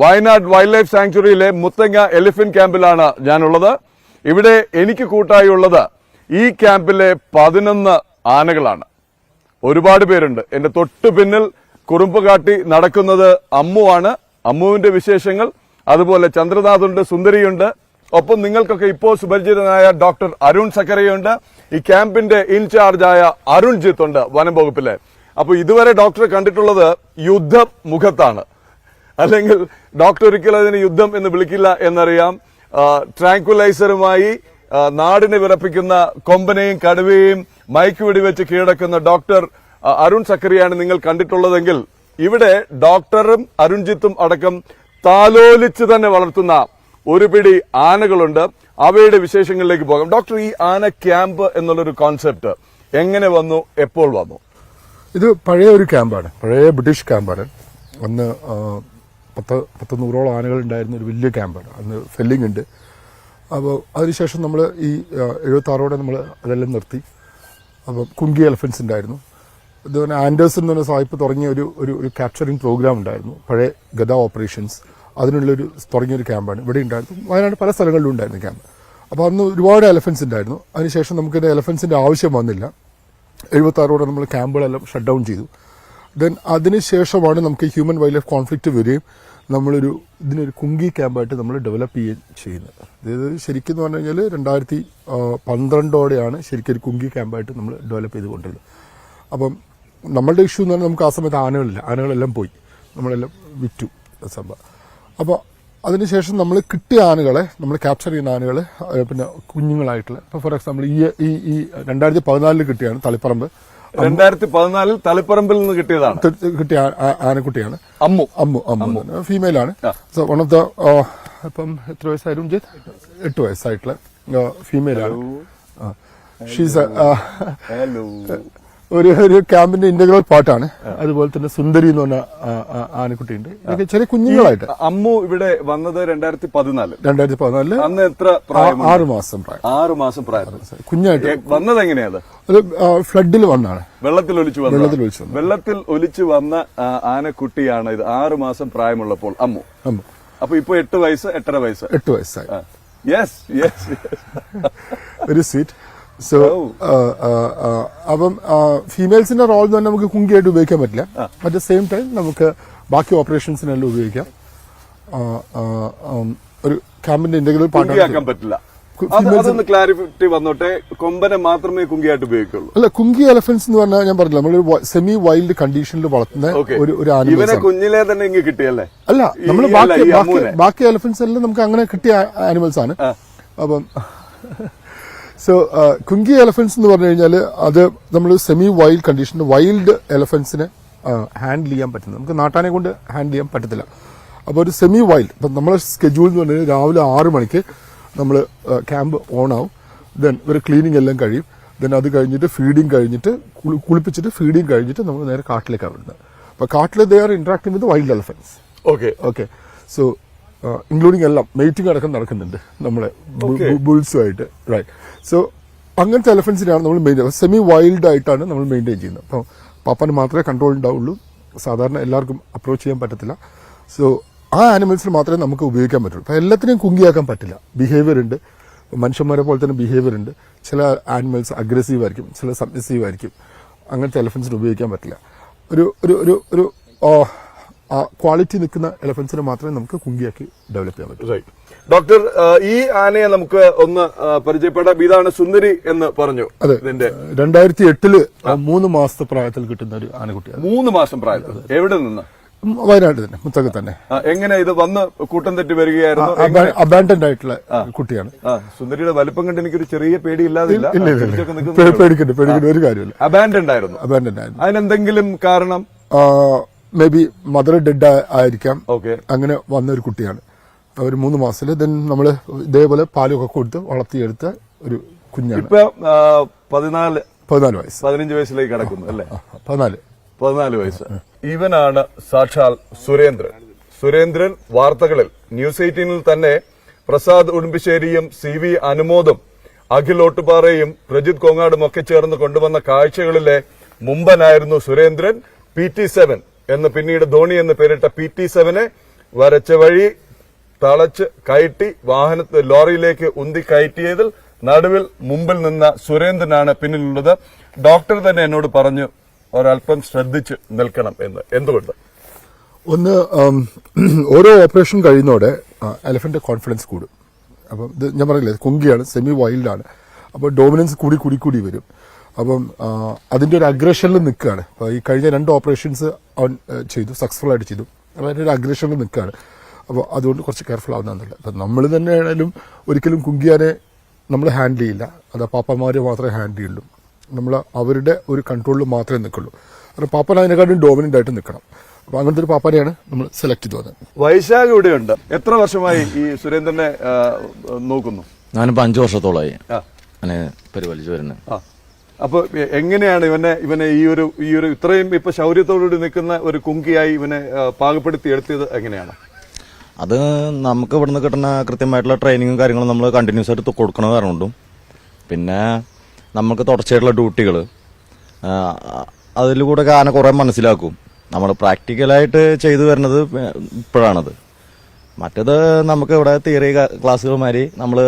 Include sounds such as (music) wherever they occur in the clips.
Wayanad wild life സാങ്ച്വറിയിലെ Muthanga elephant ക്യാമ്പിലാണ് ഞാനുള്ളത്. ഇവിടെ എനിക്ക് കൂട്ടായി ഉള്ളത് ഈ ക്യാമ്പിലെ പതിനൊന്ന് ആനകളാണ്. ഒരുപാട് പേരുണ്ട്. എന്റെ തൊട്ടു പിന്നിൽ കുറുമ്പ് കാട്ടി നടക്കുന്നത് അമ്മുവാണ്. അമ്മുവിന്റെ വിശേഷങ്ങൾ അതുപോലെ ചന്ദ്രനാഥുണ്ട് സുന്ദരിയുണ്ട്. ഒപ്പം നിങ്ങൾക്കൊക്കെ ഇപ്പോൾ സുപരിചിതനായ ഡോക്ടർ അരുൺ സക്കരയുണ്ട്. ഈ ക്യാമ്പിന്റെ ഇൻചാർജായ അരുൺ ജിത്ത് ഉണ്ട് വനം വകുപ്പിലെ. അപ്പോൾ ഇതുവരെ ഡോക്ടറെ കണ്ടിട്ടുള്ളത് യുദ്ധ മുഖത്താണ് അല്ലെങ്കിൽ ഡോക്ടർ ഒരിക്കലും അതിന് യുദ്ധം എന്ന് വിളിക്കില്ല എന്നറിയാം. ട്രാങ്കുലൈസറുമായി നാടിനെ വിറപ്പിക്കുന്ന കൊമ്പനെയും കടുവയും മയക്ക് വെടിവെച്ച് കീഴടക്കുന്ന ഡോക്ടർ അരുൺ സക്കറിയാണ് നിങ്ങൾ കണ്ടിട്ടുള്ളതെങ്കിൽ ഇവിടെ ഡോക്ടറും അരുൺജിത്തും അടക്കം താലോലിച്ച് തന്നെ വളർത്തുന്ന ഒരു പിടി ആനകളുണ്ട്. അവയുടെ വിശേഷങ്ങളിലേക്ക് പോകാം. ഡോക്ടർ ഈ ആന ക്യാമ്പ് എന്നുള്ളൊരു കോൺസെപ്റ്റ് എങ്ങനെ വന്നു? എപ്പോൾ വന്നു? ഇത് പഴയ ഒരു ക്യാമ്പാണ്. പഴയ ബ്രിട്ടീഷ് ക്യാമ്പാണ്. അന്ന് പത്ത് പത്ത് നൂറോളം ആനകൾ ഉണ്ടായിരുന്ന ഒരു വലിയ ക്യാമ്പാണ് അന്ന് ഫെല്ലിംഗ് ഉണ്ട്. അപ്പോൾ അതിനുശേഷം നമ്മൾ ഈ എഴുപത്താറോടെ നമ്മൾ അതെല്ലാം നിർത്തി. അപ്പോൾ കുങ്കി എലഫൻസ് ഉണ്ടായിരുന്നു. അതുപോലെ ആൻഡേഴ്സൺ എന്ന് പറഞ്ഞ സാഹിബ് തുടങ്ങിയ ഒരു ഒരു ഒരു ക്യാപ്ചറിങ് പ്രോഗ്രാം ഉണ്ടായിരുന്നു. പഴയ ഗദ ഓപ്പറേഷൻസ് അതിനുള്ളൊരു തുടങ്ങിയൊരു ക്യാമ്പാണ് ഇവിടെ ഉണ്ടായിരുന്നു. വയനാട് പല സ്ഥലങ്ങളിലും ഉണ്ടായിരുന്നു ക്യാമ്പ് അപ്പോൾ അന്ന് ഒരുപാട് എലഫൻസ് ഉണ്ടായിരുന്നു. അതിനുശേഷം നമുക്കിത് എലഫൻസിന്റെ ആവശ്യം വന്നില്ല. എഴുപത്താറോടെ നമ്മൾ ക്യാമ്പുകളെല്ലാം ഷട്ട് ഡൗൺ ചെയ്തു. ദെൻ അതിനുശേഷമാണ് നമുക്ക് ഹ്യൂമൻ വൈൽഡ് ലൈഫ് കോൺഫ്ലിക്റ്റ് വരികയും നമ്മളൊരു ഇതിനൊരു കുങ്കി ക്യാമ്പായിട്ട് നമ്മൾ ഡെവലപ്പ് ചെയ്യുകയും ചെയ്യുന്നത്. അതായത് ശരിക്കും എന്ന് പറഞ്ഞു കഴിഞ്ഞാൽ രണ്ടായിരത്തി പന്ത്രണ്ടോടെയാണ് ശരിക്കും ഒരു കുങ്കി ക്യാമ്പായിട്ട് നമ്മൾ ഡെവലപ്പ് ചെയ്ത് കൊണ്ടിരുന്നത് അപ്പം നമ്മളുടെ ഇഷ്യൂ എന്ന് പറഞ്ഞാൽ നമുക്ക് ആ സമയത്ത് ആനകളില്ല. ആനകളെല്ലാം പോയി. നമ്മളെല്ലാം വിറ്റു സംഭവം. അപ്പോൾ അതിനുശേഷം നമ്മൾ കിട്ടിയ ആനകളെ നമ്മൾ ക്യാപ്ചർ ചെയ്യുന്ന ആനകൾ പിന്നെ കുഞ്ഞുങ്ങളായിട്ടുള്ള ഇപ്പോൾ ഫോർ എക്സാമ്പിൾ ഈ ഈ രണ്ടായിരത്തി പതിനാലിൽ കിട്ടിയാണ് തളിപ്പറമ്പ് രണ്ടായിരത്തി പതിനാലിൽ തലപ്പറമ്പിൽ നിന്ന് കിട്ടിയതാണ്. കിട്ടിയ ആനക്കുട്ടിയാണ്. അമ്മു. അമ്മു അമ്മു. ഫീമെയിൽ ആണ്. സോ വൺ ഓഫ് ദ ഇപ്പം എത്ര വയസ്സായിരുന്നു ജിത് എട്ട് വയസ്സായിട്ടുള്ള ഫീമെയിൽ ആണ്. ഷീസ് ഹലോ ഒരു ഒരു ക്യാമ്പിന്റെ ഇന്റഗ്രൽ പാർട്ടാണ് അതുപോലെ തന്നെ സുന്ദരി എന്ന് പറഞ്ഞ ആനക്കുട്ടിയുണ്ട്. ഇതൊക്കെ ചെറിയ കുഞ്ഞുങ്ങളായിട്ട്. അമ്മു ഇവിടെ വന്നത് രണ്ടായിരത്തി പതിനാല് രണ്ടായിരത്തി പതിനാലിൽ അന്ന് എത്ര പ്രായം ആറ് മാസം പ്രായം. ആറ് മാസം പ്രായം കുഞ്ഞായിട്ട് വന്നത് എങ്ങനെയാണ് അത് ഒരു ഫ്ലഡിൽ വന്നാണ്. വെള്ളത്തിൽ ഒലിച്ചു വന്ന വെള്ളത്തിൽ ഒലിച്ചു വെള്ളത്തിൽ ഒലിച്ചു വന്ന ആനക്കുട്ടിയാണ് ഇത്. ആറ് മാസം പ്രായമുള്ളപ്പോൾ അമ്മു. അമ്മു. അപ്പൊ ഇപ്പൊ എട്ട് വയസ്സ് എട്ടര വയസ്സ്. എട്ട് വയസ്സായി. Yes yes very sweet so Oh. അപ്പം ഫീമെയിൽസിന്റെ റോൾ എന്ന് പറഞ്ഞാൽ നമുക്ക് കുങ്കിയായിട്ട് ഉപയോഗിക്കാൻ പറ്റില്ല. അറ്റ് ദ സെയിം ടൈം നമുക്ക് ബാക്കി ഓപ്പറേഷൻസിനെല്ലാം ഉപയോഗിക്കാം. ഒരു ക്യാമ്പിന്റെ ഇന്റഗ്രൽ പാർട്ടാണ് പറ്റില്ല. അതൊന്ന് ക്ലാരിറ്റി വന്നോട്ടെ. കൊമ്പനെ മാത്രമേ കുങ്കിയായിട്ട് ഉപയോഗിക്കുള്ളൂ. അല്ല കുങ്കി എലഫൻസ് എന്ന് പറഞ്ഞാൽ ഞാൻ പറഞ്ഞില്ല. നമ്മൾ സെമി വൈൽഡ് കണ്ടീഷനിൽ വളർത്തുന്ന ഒരു ഒരു ഇവനെ കുഞ്ഞിലെ തന്നെ ഇങ്ങ് കിട്ടിയല്ലേ അല്ല? നമ്മൾ ബാക്കി. ബാക്കി എലഫൻസ് എല്ലാം നമുക്ക് അങ്ങനെ കിട്ടിയ ആനിമൽസ് ആണ്. അപ്പം (laughs) സോ കുങ്കി എലഫൻസ് എന്ന് പറഞ്ഞു കഴിഞ്ഞാൽ അത് നമ്മൾ സെമി വൈൽഡ് കണ്ടീഷൻ വൈൽഡ് എലഫൻസിനെ ഹാൻഡിൽ ചെയ്യാൻ പറ്റുന്നത്. നമുക്ക് നാട്ടാനെ കൊണ്ട് ഹാൻഡിൽ ചെയ്യാൻ പറ്റത്തില്ല. അപ്പോൾ ഒരു സെമി വൈൽഡ് ഇപ്പം നമ്മളെ സ്കെഡ്യൂൾ എന്ന് പറഞ്ഞാൽ രാവിലെ ആറ് മണിക്ക് നമ്മൾ ക്യാമ്പ് ഓൺ ആവും. ദെൻ ഒരു ക്ലീനിങ് എല്ലാം കഴിയും. ദെൻ അത് കഴിഞ്ഞിട്ട് ഫീഡിങ് കഴിഞ്ഞിട്ട് കുളി- കുളിപ്പിച്ചിട്ട് ഫീഡിങ് കഴിഞ്ഞിട്ട് നമ്മൾ നേരെ കാട്ടിലേക്കാണ് വരുന്നത് അപ്പോൾ കാട്ടിൽ they are interacting with wild elephants okay okay so including എല്ലാം മെയ്റ്റിംഗ് അടക്കം നടക്കുന്നുണ്ട് നമ്മുടെ Okay. ബുൾസുമായിട്ട് റൈറ്റ് സോ അങ്ങനത്തെ എലഫൻസിനെയാണ് നമ്മൾ മെയിൻ സെമി വൈൽഡ് ആയിട്ടാണ് നമ്മൾ മെയിന്റെയിൻ ചെയ്യുന്നത്. അപ്പോൾ പാപ്പാന് മാത്രമേ കൺട്രോൾ ഉണ്ടാവുള്ളൂ. സാധാരണ എല്ലാവർക്കും അപ്രോച്ച് ചെയ്യാൻ പറ്റത്തില്ല. സോ ആ ആനിമൽസിന് മാത്രമേ നമുക്ക് ഉപയോഗിക്കാൻ പറ്റുള്ളൂ. അപ്പോൾ എല്ലാത്തിനെയും കുങ്കിയാക്കാൻ പറ്റില്ല. ബിഹേവിയർ ഉണ്ട്. മനുഷ്യന്മാരെ പോലെ തന്നെ ബിഹേവിയർ ഉണ്ട്. ചില ആനിമൽസ് അഗ്രസീവ് ആയിരിക്കും. ചില സബ്മിസീവ് ആയിരിക്കും. അങ്ങനത്തെ എലഫൻസിന് ഉപയോഗിക്കാൻ പറ്റില്ല. ഒരു ഒരു ഒരു ഒരു ആ, ക്വാളിറ്റി നിൽക്കുന്ന എലഫൻസിനെ മാത്രമേ നമുക്ക് കുങ്കിയാക്കി ഡെവലപ്പ് ചെയ്യാൻ പറ്റൂ. റൈറ്റ് ഡോക്ടർ ഈ ആനയെ നമുക്ക് ഒന്ന് പരിചയപ്പെടാം. ഇതാണ് സുന്ദരി എന്ന് പറഞ്ഞു അതെ. ഇതിന്റെ രണ്ടായിരത്തി എട്ടിൽ മൂന്ന് മാസത്തെ പ്രായത്തിൽ കിട്ടുന്ന ഒരു ആനക്കുട്ടിയാണ്. മൂന്ന് മാസം പ്രായത്തിൽ. എവിടെ നിന്ന്? വയനാട് തന്നെ മുത്തക തന്നെ. എങ്ങനെ ഇത് വന്ന് കൂട്ടം തെറ്റി വരികയായിരുന്നു? അബാൻഡൻഡ് ആയിട്ടുള്ള കുട്ടിയാണ്. സുന്ദരിയുടെ വലിപ്പം കണ്ട് എനിക്കൊരു ചെറിയ പേടി ഇല്ലാതില്ല ഇല്ല ഇല്ല ഇല്ല. പേടിക്കണ്ട പേടിക്കണ്ട ഒരു കാര്യമില്ല. അബാൻഡൻഡ് ആയിരുന്നു. അബാൻഡൻഡ് ആയിരുന്നു. അതിനെന്തെങ്കിലും കാരണം? മേ ബി മദർ ഡെഡ് ആയിരിക്കാം. ഓക്കെ അങ്ങനെ വന്ന ഒരു കുട്ടിയാണ്. ഒരു മൂന്ന് മാസത്തിൽ ദെൻ നമ്മൾ ഇതേപോലെ പാലൊക്കെ കൊടുത്ത് വളർത്തിയെടുത്ത ഒരു കുഞ്ഞാണ്. ഇപ്പൊ പതിനാല് പതിനാല് വയസ്സ്. പതിനഞ്ച് വയസ്സിലേക്ക് കടക്കുന്നു അല്ലേ? പതിനാല്. പതിനാല് വയസ്സ്. ഇവനാണ് സാക്ഷാൽ സുരേന്ദ്രൻ. സുരേന്ദ്രൻ വാർത്തകളിൽ ന്യൂസ് എയ്റ്റീനിൽ തന്നെ പ്രസാദ് ഉടുമ്പിശ്ശേരിയും സി വി അനുമോദും അഖിൽ ഓട്ടുപാറയും പ്രജിത് കോങ്ങാടും ഒക്കെ ചേർന്ന് കൊണ്ടുവന്ന കാഴ്ചകളിലെ മുമ്പനായിരുന്നു സുരേന്ദ്രൻ പി ടി സെവൻ. എന്ന് പിന്നീട് ധോണി എന്ന് പേരിട്ട പി ടി സെവനെ വരച്ച വഴി തളച്ച് കയറ്റി വാഹനത്തെ ലോറിയിലേക്ക് ഉന്തി കയറ്റിയതിൽ നടുവിൽ മുമ്പിൽ നിന്ന സുരേന്ദ്രനാണ് പിന്നിലുള്ളത്. ഡോക്ടർ തന്നെ എന്നോട് പറഞ്ഞു ഒരല്പം ശ്രദ്ധിച്ച് നിൽക്കണം എന്ന്. എന്തുകൊണ്ട്? ഒന്ന് ഓരോ ഓപ്പറേഷൻ കഴിയുന്നതോടെ എലഫന്റ് കോൺഫിഡൻസ് കൂടും. അപ്പം ഞാൻ പറഞ്ഞില്ലേ കുങ്കിയാണ് സെമി വൈൽഡാണ്. അപ്പോൾ ഡോമിനൻസ് കൂടി കൂടി കൂടി വരും. അപ്പം അതിന്റെ അതിന്റെ ഒരു അഗ്രഷനിൽ നിൽക്കുകയാണ്. അപ്പോൾ ഈ കഴിഞ്ഞ രണ്ട് ഓപ്പറേഷൻസ് അവൻ ചെയ്തു സക്സസ്ഫുൾ ആയിട്ട് ചെയ്തു. അപ്പോൾ അതിന്റെ ഒരു അഗ്രഷനിൽ നിൽക്കുകയാണ്. അപ്പോൾ അതുകൊണ്ട് കുറച്ച് കെയർഫുൾ ആവുന്നതല്ല. അപ്പം നമ്മൾ തന്നെ ആണെങ്കിലും ഒരിക്കലും കുങ്കിയാനെ നമ്മൾ ഹാൻഡിൽ ചെയ്യില്ല. അത് പാപ്പന്മാർ മാത്രമേ ഹാൻഡിൽ ചെയ്യുള്ളൂ. നമ്മൾ അവരുടെ ഒരു കൺട്രോളിൽ മാത്രമേ നിൽക്കുള്ളൂ. കാരണം പാപ്പൻ അതിനെക്കാട്ടും ഡോമിനന്റ് ആയിട്ട് നിൽക്കണം. അപ്പോൾ അങ്ങനത്തെ ഒരു പാപ്പനെയാണ് നമ്മൾ സെലക്ട് ചെയ്തു വന്നത് വൈശാഖ് ഇവിടെയുണ്ട്. എത്ര വർഷമായി ഈ സുരേന്ദ്രനെ നോക്കുന്നു? ഞാനിപ്പോ അഞ്ചു വർഷത്തോളമായി. അങ്ങനെ പരിപാലിച്ചു വരുന്നത്. ആ അപ്പൊ എങ്ങനെയാണ് ഇവനെ ഇവനെ ഈ ഒരു ഈ ഒരു ഇത്രയും ഇപ്പൊ ശൗര്യത്തോടുകൂടി നിൽക്കുന്ന ഒരു കുങ്കിയായി ഇവനെ പാകപ്പെടുത്തി എടുത്തത് എങ്ങനെയാണ്? അത് നമുക്ക് ഇവിടുന്ന് കിട്ടുന്ന കൃത്യമായിട്ടുള്ള ട്രെയിനിങ്ങും കാര്യങ്ങളും നമ്മൾ കണ്ടിന്യൂസ് ആയിട്ട് കൊടുക്കണ കാരണമുണ്ടും. പിന്നെ നമുക്ക് തുടർച്ചയായിട്ടുള്ള ഡ്യൂട്ടികൾ അതിലൂടെ ആന കുറെ മനസ്സിലാക്കും. നമ്മൾ പ്രാക്ടിക്കലായിട്ട് ചെയ്തു വരുന്നത് ഇപ്പോഴാണത്. മറ്റേത് നമുക്ക് ഇവിടെ തിയറി ക്ലാസ്സുകൾ മാതിരി നമ്മൾ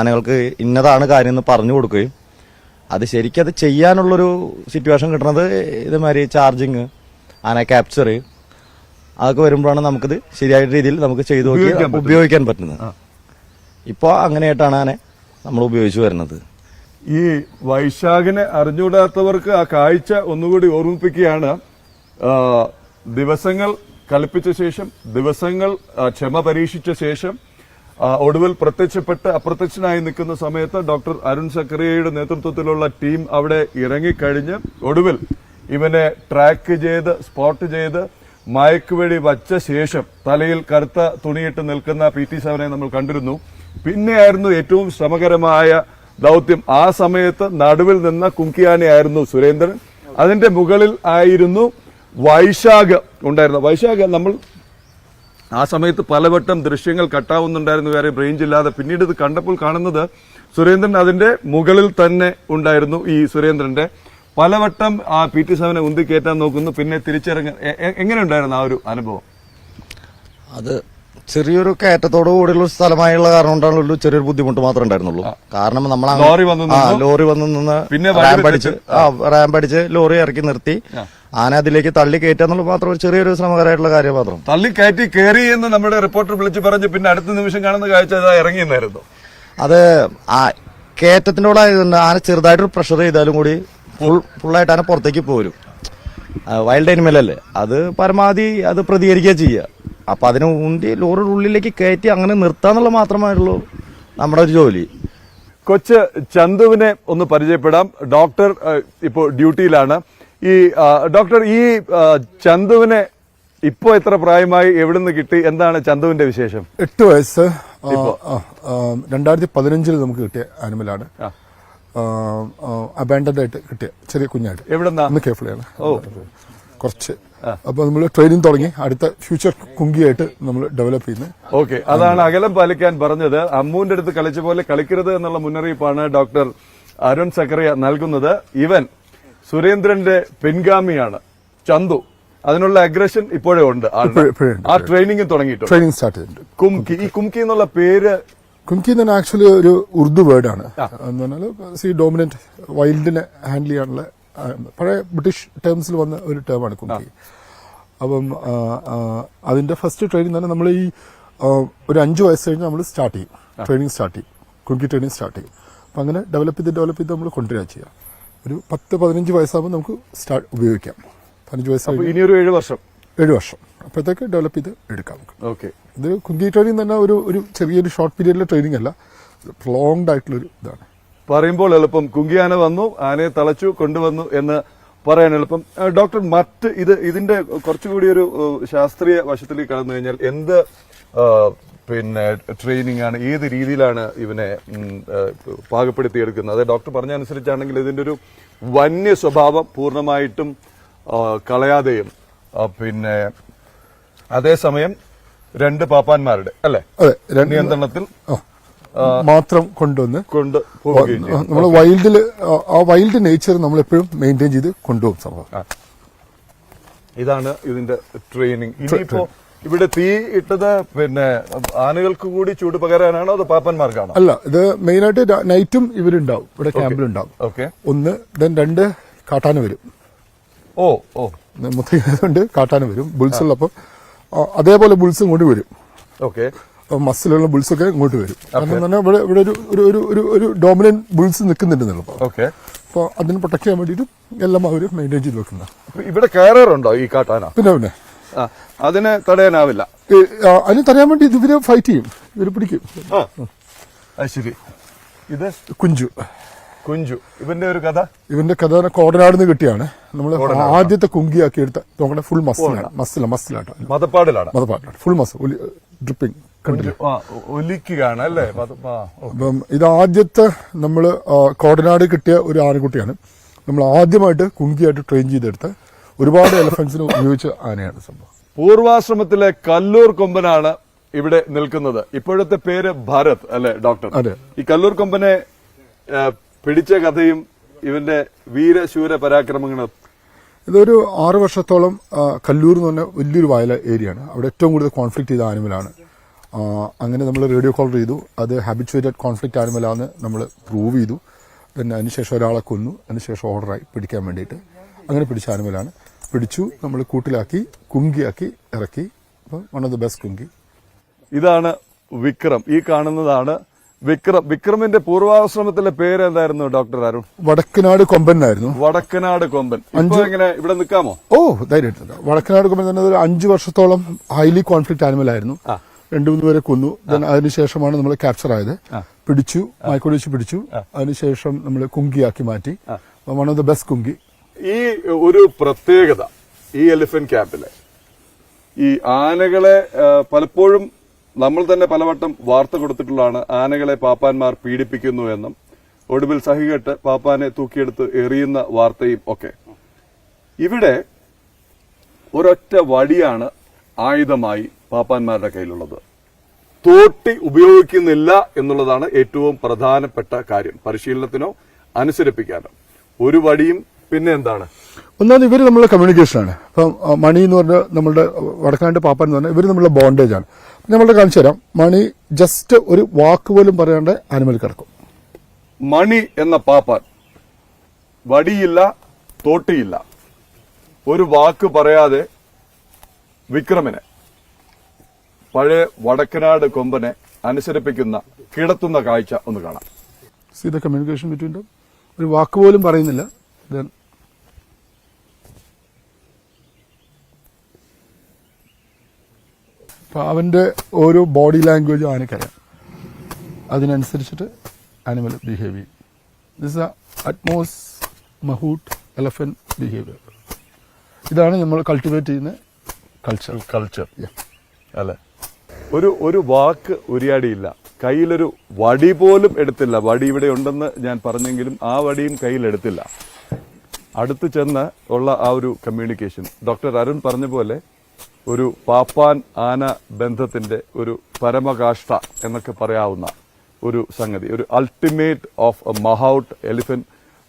ആനകൾക്ക് ഇന്നതാണ് കാര്യം എന്ന് പറഞ്ഞു കൊടുക്കുകയും അത് ശരിക്കും അത് ചെയ്യാനുള്ളൊരു സിറ്റുവേഷൻ കിട്ടുന്നത് ഇതുമാതിരി ചാർജിങ് ആന ക്യാപ്ചർ അതൊക്കെ വരുമ്പോഴാണ് നമുക്കിത് ശരിയായ രീതിയിൽ നമുക്ക് ചെയ്തു നോക്കി ഉപയോഗിക്കാൻ പറ്റുന്നത്. ഇപ്പോൾ അങ്ങനെയായിട്ടാണ് ആനെ നമ്മൾ ഉപയോഗിച്ചു വരുന്നത്. ഈ വൈശാഖിനെ അറിഞ്ഞുകൂടാത്തവർക്ക് ആ കാഴ്ച ഒന്നുകൂടി ഓർമ്മിപ്പിക്കുകയാണ്. ദിവസങ്ങൾ കളിപ്പിച്ച ശേഷം ദിവസങ്ങൾ ക്ഷമ പരീക്ഷിച്ച ശേഷം ഒടുവിൽ പ്രത്യക്ഷപ്പെട്ട് അപ്രത്യക്ഷനായി നിൽക്കുന്ന സമയത്ത് ഡോക്ടർ അരുൺ സക്കറിയയുടെ നേതൃത്വത്തിലുള്ള ടീം അവിടെ ഇറങ്ങിക്കഴിഞ്ഞ് ഒടുവിൽ ഇവനെ ട്രാക്ക് ചെയ്ത് സ്പോട്ട് ചെയ്ത് മയക്കുവെടി വച്ച ശേഷം തലയിൽ കറുത്ത തുണിയിട്ട് നിൽക്കുന്ന പി ടി സവനെ നമ്മൾ കണ്ടിരുന്നു. പിന്നെയായിരുന്നു ഏറ്റവും ശ്രമകരമായ ദൗത്യം. ആ സമയത്ത് നടുവിൽ നിന്ന കുങ്കിയാനയായിരുന്നു സുരേന്ദ്രൻ. അതിന്റെ മുകളിൽ ആയിരുന്നു വൈശാഖ് ഉണ്ടായിരുന്നത്. വൈശാഖ് നമ്മൾ ആ സമയത്ത് പലവട്ടം ദൃശ്യങ്ങൾ കട്ടാവുന്നുണ്ടായിരുന്നു വേറെ റേഞ്ച് ഇല്ലാതെ. പിന്നീട് ഇത് കണ്ടപ്പോൾ കാണുന്നത് സുരേന്ദ്രൻ അതിന്റെ മുകളിൽ തന്നെ ഉണ്ടായിരുന്നു ഈ സുരേന്ദ്രന്റെ. പലവട്ടം ആ പി ടി സെവനെ ഉന്തി കയറ്റാൻ നോക്കുന്നു. പിന്നെ എ- എങ്ങനെ ഉണ്ടായിരുന്നു ആ ഒരു അനുഭവം? അത് ചെറിയൊരു കയറ്റത്തോടു കൂടിയുള്ള സ്ഥലമായുള്ള കാരണം കൊണ്ടാണുള്ളൂ ചെറിയൊരു ബുദ്ധിമുട്ട് മാത്രമേ ഉണ്ടായിരുന്നുള്ളൂ. കാരണം നമ്മൾ ലോറി വന്ന് ലോറി വന്ന് നിന്ന് പിന്നെ റാമ്പടിച്ച് റാമ്പ് അടിച്ച് ആ റാമ്പ് അടിച്ച് ലോറി ഇറക്കി നിർത്തി. ആന അതിലേക്ക് തള്ളി കയറ്റാന്നുള്ള മാത്രം ഒരു ചെറിയൊരു ശ്രമകരമായിട്ടുള്ള കാര്യം മാത്രം തള്ളി കയറ്റി കയറി എന്ന് നമ്മുടെ റിപ്പോർട്ടർ വിളിച്ച് പറഞ്ഞ് പിന്നെ അടുത്ത നിമിഷം കാണുന്ന കാഴ്ച ഇറങ്ങിയെന്നായിരുന്നു. അത് ആ കയറ്റത്തിനോട് കൂടെ ആന ചെറുതായിട്ടൊരു പ്രഷർ ചെയ്താലും കൂടി ഫുൾ ഫുള്ളായിട്ട് ആന പുറത്തേക്ക് പോരും. വൈൽഡ് അനിമൽ അല്ലേ? അത് പരമാവധി അത് പ്രതികരിക്കുക ചെയ്യുക. അപ്പം അതിന് ഉണ്ടി ലോറിയുടെ ഉള്ളിലേക്ക് കയറ്റി അങ്ങനെ നിർത്താന്നുള്ള മാത്രമായിട്ടുള്ളൂ നമ്മുടെ ഒരു ജോലി. കൊച്ച് ചന്തുവിനെ ഒന്ന് പരിചയപ്പെടാം. ഡോക്ടർ ഇപ്പോൾ ഡ്യൂട്ടിയിലാണ്. ഈ ഡോക്ടർ ഈ ചന്തുവിനെ ഇപ്പോ എത്ര പ്രായമായി എവിടുന്ന് കിട്ടി? എന്താണ് ചന്തുവിന്റെ വിശേഷം? എട്ട് വയസ്സ്. രണ്ടായിരത്തി പതിനഞ്ചിൽ നമുക്ക് കിട്ടിയ ആനിമലാണ്. അബാൻഡഡ് ആയിട്ട് കിട്ടിയ ചെറിയ കുഞ്ഞായിട്ട്. എവിടെന്നാണ് കേഫിളിയാണ് കുറച്ച്. അപ്പൊ നമ്മൾ ട്രെയിനിങ് തുടങ്ങി. അടുത്ത ഫ്യൂച്ചർ കുങ്കിയായിട്ട് നമ്മൾ ഡെവലപ്പ് ചെയ്യുന്നത് ഓക്കെ. അതാണ് അകലം പാലിക്കാൻ പറഞ്ഞത്. അമ്മുവിന്റെ അടുത്ത് കളിച്ച പോലെ കളിക്കരുത് എന്നുള്ള മുന്നറിയിപ്പാണ് ഡോക്ടർ അരുൺ സക്കറിയ നൽകുന്നത്. ഇവൻ സുരേന്ദ്രന്റെ പിൻഗാമിയാണ് ചന്തു. അതിനുള്ള അഗ്രഷൻ ഇപ്പോഴേ ഉണ്ട്. ആ ട്രെയിനിങ് തുടങ്ങിയിട്ടുണ്ട്. ട്രെയിനിങ് സ്റ്റാർട്ട് ചെയ്തിട്ടുണ്ട്. കുംകി ഈ കുംകി എന്നുള്ള പേര് കുംകി എന്ന് പറഞ്ഞാൽ ആക്ച്വലി ഒരു ഉറുദു വേർഡാണ് എന്ന് പറഞ്ഞാൽ സി ഡോമിനന്റ് വൈൽഡിനെ ഹാൻഡിൽ ചെയ്യാനുള്ള പഴയ ബ്രിട്ടീഷ് ടേംസിൽ വന്ന ഒരു ടേമാണ് കുംകി. അപ്പം അതിന്റെ ഫസ്റ്റ് ട്രെയിനിങ് തന്നെ നമ്മൾ ഈ ഒരു അഞ്ച് വയസ്സ് കഴിഞ്ഞ് നമ്മൾ സ്റ്റാർട്ട് ചെയ്യും. ട്രെയിനിങ് സ്റ്റാർട്ട് ചെയ്യും. കുംകി ട്രെയിനിങ് സ്റ്റാർട്ട് ചെയ്യും. അപ്പം അങ്ങനെ ഡെവലപ്പ് ചെയ്ത് ഡെവലപ്പ് ചെയ്ത് നമ്മൾ കൊണ്ടുവരിക ചെയ്യാം ഒരു പത്ത് പതിനഞ്ച് വയസ്സാകുമ്പോൾ നമുക്ക് സ്റ്റാർട്ട് ഉപയോഗിക്കാം. പതിനഞ്ച് വയസ്സാകും ഇനി ഒരു ഇനിയൊരു ഏഴു വർഷം. ഏഴ് വർഷം. അപ്പോഴത്തേക്ക് ഡെവലപ്പ് ചെയ്ത് എടുക്കാം നമുക്ക്. ഓക്കെ ഇത് കുങ്കി ട്രെയിനിങ് തന്നെ ഒരു ഒരു ചെറിയൊരു ഷോർട്ട് പീരീഡിലെ ട്രെയിനിങ് അല്ല. പ്രൊലോങ്ഡ് ആയിട്ടുള്ള ഒരു ഇതാണ്. പറയുമ്പോൾ എളുപ്പം കുങ്കിയാന വന്നു ആനയെ തളച്ചു കൊണ്ടുവന്നു എന്ന് പറയാൻ എളുപ്പം. ഡോക്ടർ മറ്റ് ഇത് ഇതിന്റെ കുറച്ചുകൂടി ഒരു ശാസ്ത്രീയ വശത്തിലേക്ക് കടന്നു കഴിഞ്ഞാൽ എന്ത് പിന്നെ ട്രെയിനിങ് ആണ് ഏത് രീതിയിലാണ് ഇവനെ പാകപ്പെടുത്തിയെടുക്കുന്നത്. അത് ഡോക്ടർ പറഞ്ഞ അനുസരിച്ചാണെങ്കിൽ ഇതിന്റെ ഒരു വന്യ സ്വഭാവം പൂർണമായിട്ടും കളയാതെയും പിന്നെ അതേസമയം രണ്ട് പാപ്പാന്മാരുടെ അല്ലെ? നിയന്ത്രണത്തിൽ മാത്രം കൊണ്ടുവന്ന് കൊണ്ട് നമ്മൾ വൈൽഡിൽ ആ വൈൽഡ് നേച്ചർ നമ്മൾ എപ്പോഴും മെയിന്റെയിൻ ചെയ്ത് കൊണ്ടുപോകും സംഭവം. ഇതാണ് ഇതിന്റെ ട്രെയിനിങ്. ഇനിയിപ്പോ ഇവിടെ തീ ഇട്ടത് പിന്നെ ആനകൾക്ക് കൂടി ചൂട് പകരാനാണോ അതോ പാപ്പന്മാർക്കാണോ? അല്ല ഇത് മെയിൻ ആയിട്ട് നൈറ്റും ഇവരുണ്ടാവും. ഇവിടെ ക്യാമ്പിലുണ്ടാവും. ഓക്കെ ഒന്ന് ദെൻ രണ്ട് കാട്ടാന വരും. ഓ ഓ. മുത്തയുണ്ട് കാട്ടാന വരും. ബുൾസ് ഉള്ളപ്പോൾ അതേപോലെ ബുൾസ് ഇങ്ങോട്ട് വരും. ഓക്കെ മസിലുള്ള ബുൾസ് ഒക്കെ ഇങ്ങോട്ട് വരും. കാരണം ഇവിടെ ഇവിടെ ഒരു ഒരു ഒരു ഒരു ഡോമിനന്റ് ബുൾസ് നിൽക്കുന്നുണ്ടെന്നുള്ളൂ ഓക്കെ അപ്പോൾ അതിന് പ്രൊട്ടക്ട് ചെയ്യാൻ വേണ്ടിയിട്ട് എല്ലാം അവർ മെയിന്റെയിൻ ചെയ്ത് വെക്കുന്ന ഇവിടെ കയറാറുണ്ടോ ഈ കാട്ടാന? പിന്നെ പിന്നെ. അതിനെ തടയാനാവില്ല. അതിന് തടയാൻ വേണ്ടി ഇത് ഇവർ ഫൈറ്റ് ചെയ്യും. ഇവർ പിടിക്കും. അത് ശരി. ഇത്? കുഞ്ചു. കുഞ്ചു. ഇവന്റെ ഒരു കഥ? ഇവന്റെ കഥ കോടനാട് നിന്ന് കിട്ടിയാണ്. നമ്മൾ ആദ്യത്തെ കുങ്കിയാക്കി എടുത്ത നോക്കണേ ഫുൾ മസിലാണ് മസില മസിലാട്ടോ മതപ്പാടിലാണ്. മതപ്പാടിലാണ്. ഫുൾ മസ് ഡ്രിപ്പിംഗ് ഒലിക്കുകയാണ് അല്ലേ? അപ്പം ഇത് ആദ്യത്തെ നമ്മൾ കോടനാട് കിട്ടിയ ഒരു ആൺകുട്ടിയാണ്. നമ്മൾ ആദ്യമായിട്ട് കുങ്കിയായിട്ട് ട്രെയിൻ ചെയ്തെടുത്ത ഒരുപാട് എലഫൻസിന് ഉപയോഗിച്ച ആനയാണ് സംഭവം. പൂർവാശ്രമത്തിലെ കല്ലൂർ കൊമ്പനാണ് ഇവിടെ നിൽക്കുന്നത്. ഇപ്പോഴത്തെ പേര് ഭരത് അല്ലെ ഡോക്ടർ? അതെ. ഈ കല്ലൂർ കൊമ്പനെ പിടിച്ച കഥയും ഇവന്റെ വീരശൂര പരാക്രമങ്ങളും ഇതൊരു ആറു വർഷത്തോളം കല്ലൂർ എന്ന് പറഞ്ഞ വലിയൊരു വയല ഏരിയയാണ്. അവിടെ ഏറ്റവും കൂടുതൽ കോൺഫ്ലിക്ട് ചെയ്ത ആനിമലാണ് അങ്ങനെ നമ്മൾ റേഡിയോ കോൾ ചെയ്തു. അത് ഹാബിച്വേറ്റഡ് കോൺഫ്ലിക്റ്റ് ആനിമലാന്ന് നമ്മൾ പ്രൂവ് ചെയ്തു. പിന്നെ അതിനുശേഷം ഒരാളെ കൊന്നു. അതിനുശേഷം ഓർഡറായി പിടിക്കാൻ വേണ്ടിയിട്ട്. അങ്ങനെ പിടിച്ച ആനിമലാണ് പിടിച്ചു നമ്മൾ കൂട്ടിലാക്കി കുങ്കിയാക്കി ഇറക്കി. അപ്പോൾ one of the best kumki. ഇതാണ് വിക്രം. ഈ കാണുന്നതാണ് വിക്രം. വിക്രമിന്റെ പൂർവാശ്രമത്തിലെ പേര് എന്തായിരുന്നു ഡോക്ടർ അരുൺ? വടക്കനാട് കൊമ്പൻ ആയിരുന്നു. വടക്കനാട് കൊമ്പൻ. അഞ്ചു എങ്ങനെ ഇവിടെ നിൽക്കാമോ? ഓ ധൈര്യമായിട്ടുണ്ട് വടക്കനാട് കൊമ്പൻ തന്നെ ഒരു അഞ്ചു വർഷത്തോളം ഹൈലി കോൺഫ്ലിക്ട് ആനിമൽ ആയിരുന്നു. രണ്ടു മൂന്ന് പേരെ കൊന്നു. അതിനുശേഷമാണ് നമ്മൾ ക്യാപ്ചർ ആയത്. പിടിച്ചു മയക്കോട് വെച്ച് പിടിച്ചു. അതിനുശേഷം നമ്മൾ കുങ്കിയാക്കി മാറ്റി. One of the best kumki. ഈ ഒരു പ്രത്യേകത ഈ എലിഫന്റ് ക്യാമ്പിലെ ഈ ആനകളെ പലപ്പോഴും നമ്മൾ തന്നെ പലവട്ടം വാർത്ത കൊടുത്തിട്ടുള്ളതാണ് ആനകളെ പാപ്പാന്മാർ പീഡിപ്പിക്കുന്നു എന്നും ഒടുവിൽ സഹികെട്ട് പാപ്പാനെ തൂക്കിയെടുത്ത് എറിയുന്ന വാർത്തയും ഒക്കെ. ഇവിടെ ഒരൊറ്റ വടിയാണ് ആയുധമായി പാപ്പാന്മാരുടെ കയ്യിലുള്ളത്. തോട്ടി ഉപയോഗിക്കുന്നില്ല എന്നുള്ളതാണ് ഏറ്റവും പ്രധാനപ്പെട്ട കാര്യം. പരിശീലനത്തിനോ അനുസരിപ്പിക്കാനോ. ഒരു വടിയും പിന്നെ എന്താണ് ഒന്നാമത് ഇവർ നമ്മളെ കമ്മ്യൂണിക്കേഷനാണ് ഇപ്പം ആ, മണി എന്ന് പറഞ്ഞ നമ്മളുടെ വടക്കാണ്ട് പാപ്പൻ എന്ന് പറഞ്ഞാൽ ഇവർ നമ്മളുടെ ബോണ്ടേജ് ആണ്. നമ്മളുടെ കാണിച്ചു തരാം. മണി ജസ്റ്റ് ഒരു വാക്ക് പോലും പറയാണ്ട് ആനിമൽ കിടക്കും. മണി എന്ന പാപ്പാൻ വടിയില്ല തോട്ടിയില്ല. ഒരു വാക്ക് പറയാതെ വിക്രമനെ പഴയ വടക്കനാട് കൊമ്പനെ അനുസരിപ്പിക്കുന്ന കിടത്തുന്ന കാഴ്ച ഒന്ന് കാണാം. സി ദ കമ്മ്യൂണിക്കേഷൻ ബിറ്റ്വീൻ ഒരു വാക്ക് പോലും പറയുന്നില്ല. Then അവന്റെ ഓരോ ബോഡി ലാംഗ്വേജും ആനക്കറിയാം അതിനനുസരിച്ചിട്ട് ആനിമൽ ബിഹേവ് ചെയ്യും. This at most mahout elephant behaviour ഇതാണ് നമ്മൾ കൾട്ടിവേറ്റ് ചെയ്യുന്ന കൾച്ചർ കൾച്ചർ അല്ലേ? ഒരു ഒരു വാക്ക് ഉരിയാടിയില്ല. കയ്യിലൊരു വടി പോലും എടുത്തില്ല. വടി ഇവിടെ ഉണ്ടെന്ന് ഞാൻ പറഞ്ഞെങ്കിലും ആ വടിയും കയ്യിലെടുത്തില്ല അടുത്ത് ചെന്ന് ഉള്ള ആ ഒരു കമ്മ്യൂണിക്കേഷൻ ഡോക്ടർ അരുൺ പറഞ്ഞ പോലെ ഒരു പാപ്പാൻ ആന ബന്ധത്തിന്റെ ഒരു പരമകാഷ്ഠ എന്നൊക്കെ പറയാവുന്ന ഒരു സംഗതി ഒരു ultimate of a mahout elephant